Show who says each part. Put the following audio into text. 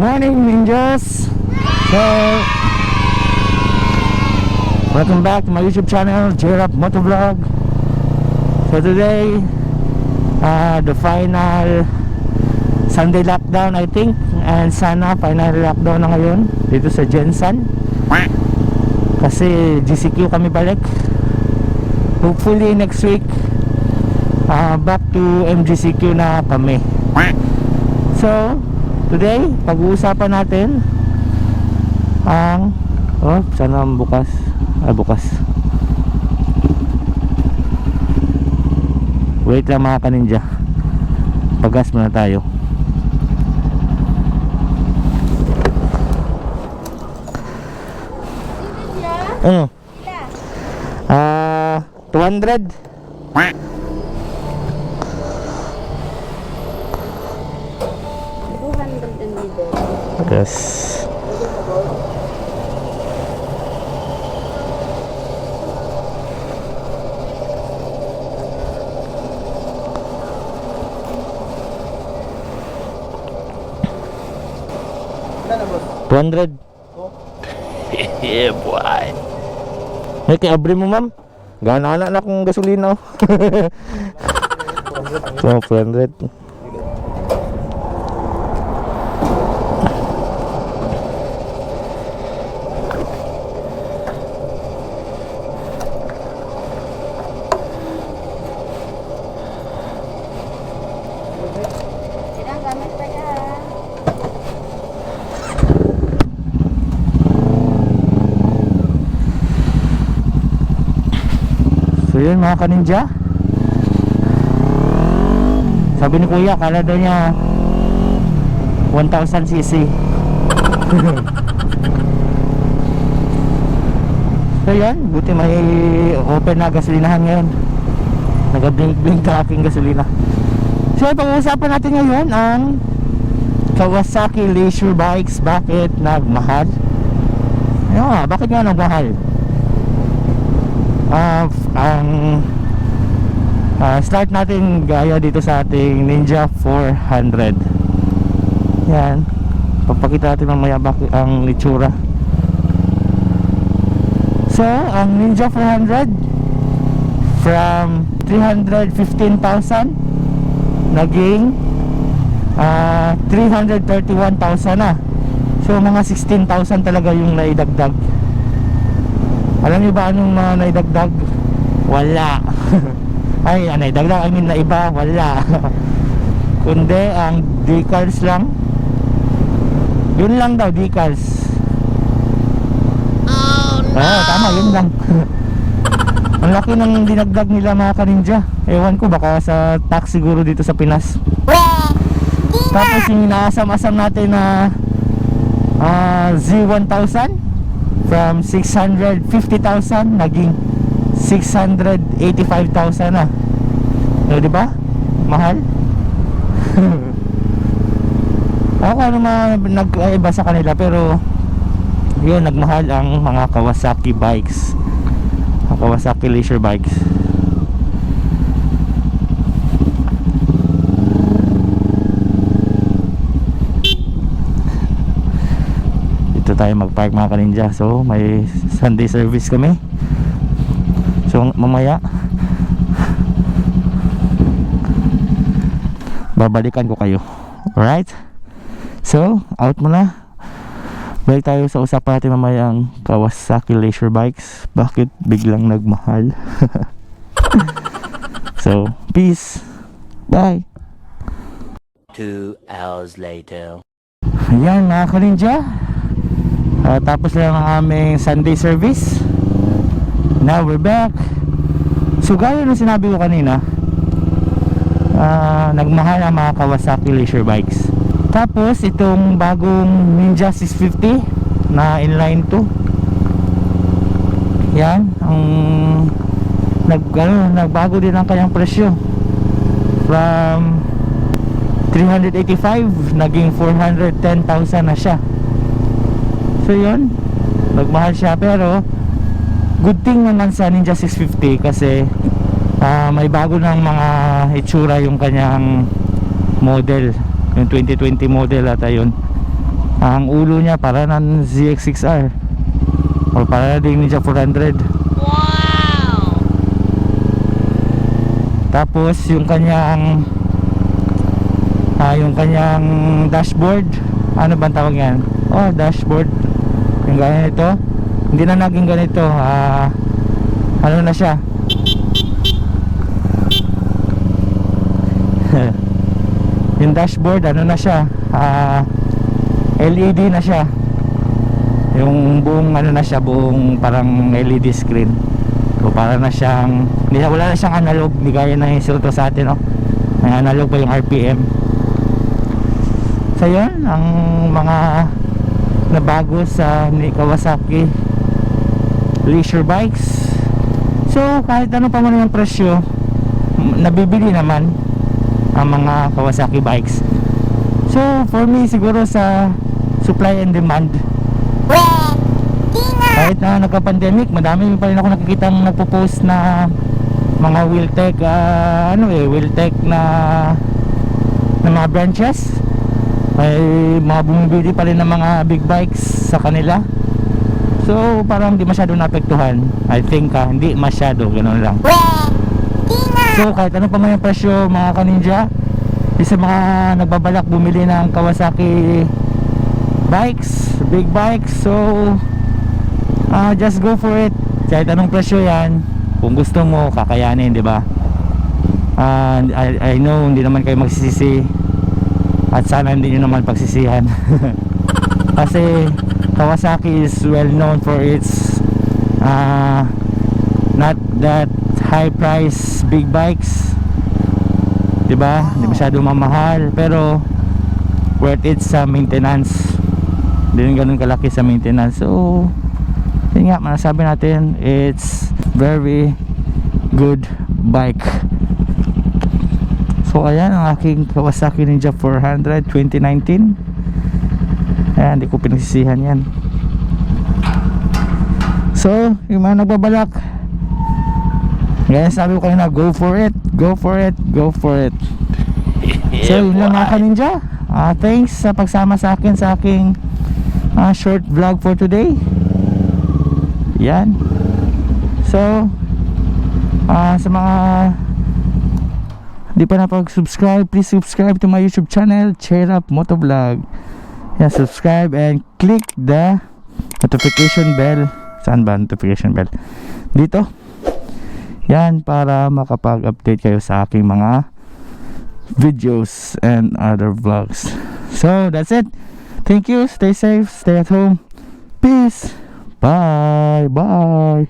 Speaker 1: Morning ninjas. So Welcome back to my YouTube channel J-Rap Motovlog. So today uh, The final Sunday lockdown I think. And sana final lockdown na ngayon Dito sa Jensen. Kasi GCQ kami balik. Hopefully next week uh, Back to MGCQ na kami. So Today, pag-uusapan natin ang oh, sana bukas. Ah, bukas. Wait lang mga kaninja. Pagas muna tayo. Ano? Ah, 200. Yes. Hundred. Oh. yeah, boy. May kiabre mo, ma'am. Gana na akong gasolina. Oh.
Speaker 2: 200. Salamat pa ka.
Speaker 1: So yun mga kaninja. Sabi ni kuya kala daw niya 1000cc So yan, buti may open na gasolinahan ngayon. Naga blink blink ka aking gasolina. So pag-uusapan natin ngayon ang Kawasaki Leisure Bikes Bakit nagmahal? Ano nga, bakit nga nagmahal? Ah, f- ang ah, start natin gaya dito sa ating Ninja 400 yan papakita natin mamaya bakit ang itsura so ang Ninja 400 from 315,000 naging ah 331,000 na so mga 16,000 talaga yung naidagdag alam niyo ba anong mga naidagdag? Wala. Ay, ano naidagdag? I mean, na iba? Wala. Kundi, ang decals lang. Yun lang daw, decals. Oh, no! Ah, tama, yun lang. ang laki ng dinagdag nila mga kaninja. Ewan ko, baka sa tax siguro dito sa Pinas. Tapos yung inaasam-asam natin na ah, Z1000 from 650,000 naging 685,000 na. No, di ba? Mahal. Ako ano mga nag-iba sa kanila pero yun nagmahal ang mga Kawasaki bikes. Ang Kawasaki leisure bikes. Tayo mag-park mga kaninja. So may Sunday service kami. So mamaya babalikan ko kayo. Alright? So out muna. Balik tayo sa usapan natin mamaya ang Kawasaki Leisure Bikes. Bakit biglang nagmahal? So peace. Bye.
Speaker 3: Two hours later.
Speaker 1: Ayan mga kaninja Ah, Tapos lang ang aming Sunday service. Now we're back. So gaya ng sinabi ko kanina ah, Nagmahal ang mga Kawasaki leisure bikes. Tapos itong bagong Ninja 650 Na inline 2 Yan Ang nag, ano, Nagbago din ang kanyang presyo. From 385 naging 410,000 na siya so yun nagmahal siya pero good thing naman sa Ninja 650 kasi ah, may bago ng mga itsura yung kanyang model yung 2020 model ata yun Ang ulo niya para ng ZX6R or para din Ninja 400. Tapos yung kanyang ah, yung kanyang dashboard, ano bang tawag yan? Oh, dashboard. Yung ganito. Hindi na naging ganito. Ah, ano na siya? yung dashboard, ano na siya? Ah, LED na siya. Yung buong ano na siya, buong parang LED screen. So para na siyang hindi wala na siyang analog, hindi gaya na yung to sa atin, no. May analog pa yung RPM. So yun, ang mga nabago sa ni Kawasaki leisure bikes. So kahit ano pa man yung presyo, nabibili naman ang mga Kawasaki bikes. So for me siguro sa supply and demand kahit na nagka-pandemic, madami pa rin ako nakikita nagpo-post na mga Wheeltech ah, ano eh, Wheeltech na na mga branches. May mga bumibili pa rin ng mga big bikes sa kanila. So, parang hindi masyado naapektuhan. I think ah, hindi masyado, ganoon lang. So, kahit ano pa yung presyo, mga kaninja, isa mga nagbabalak bumili ng Kawasaki bikes, big bikes. So, Ah, just go for it. Kahit anong presyo 'yan, kung gusto mo kakayanin, 'di ba? Ah, I, I know hindi naman kayo magsisisi. At sana hindi niyo naman pagsisihan. Kasi Kawasaki is well known for its ah not that high price big bikes. 'Di ba? Hindi masyado mamahal pero worth it sa maintenance. Hindi rin ganun kalaki sa maintenance. So, yun nga masasabi natin it's very good bike so ayan ang aking Kawasaki Ninja 400 2019 ayan hindi ko pinagsisihan yan. So yung mga nagbabalak. Gaya sabi ko kanina go for it go for it go for it. So yun lang mga ka-ninja. Ah, thanks sa pagsama sa akin sa aking ah, short vlog for today. Yan. So, ah sa mga di pa napag-subscribe, please subscribe to my YouTube channel, Cheer Up Motovlog. Yan, subscribe and click the notification bell. Saan ba notification bell? Dito. Yan, para makapag-update kayo sa aking mga videos and other vlogs. So, that's it. Thank you. Stay safe. Stay at home. Peace. Bye. Bye.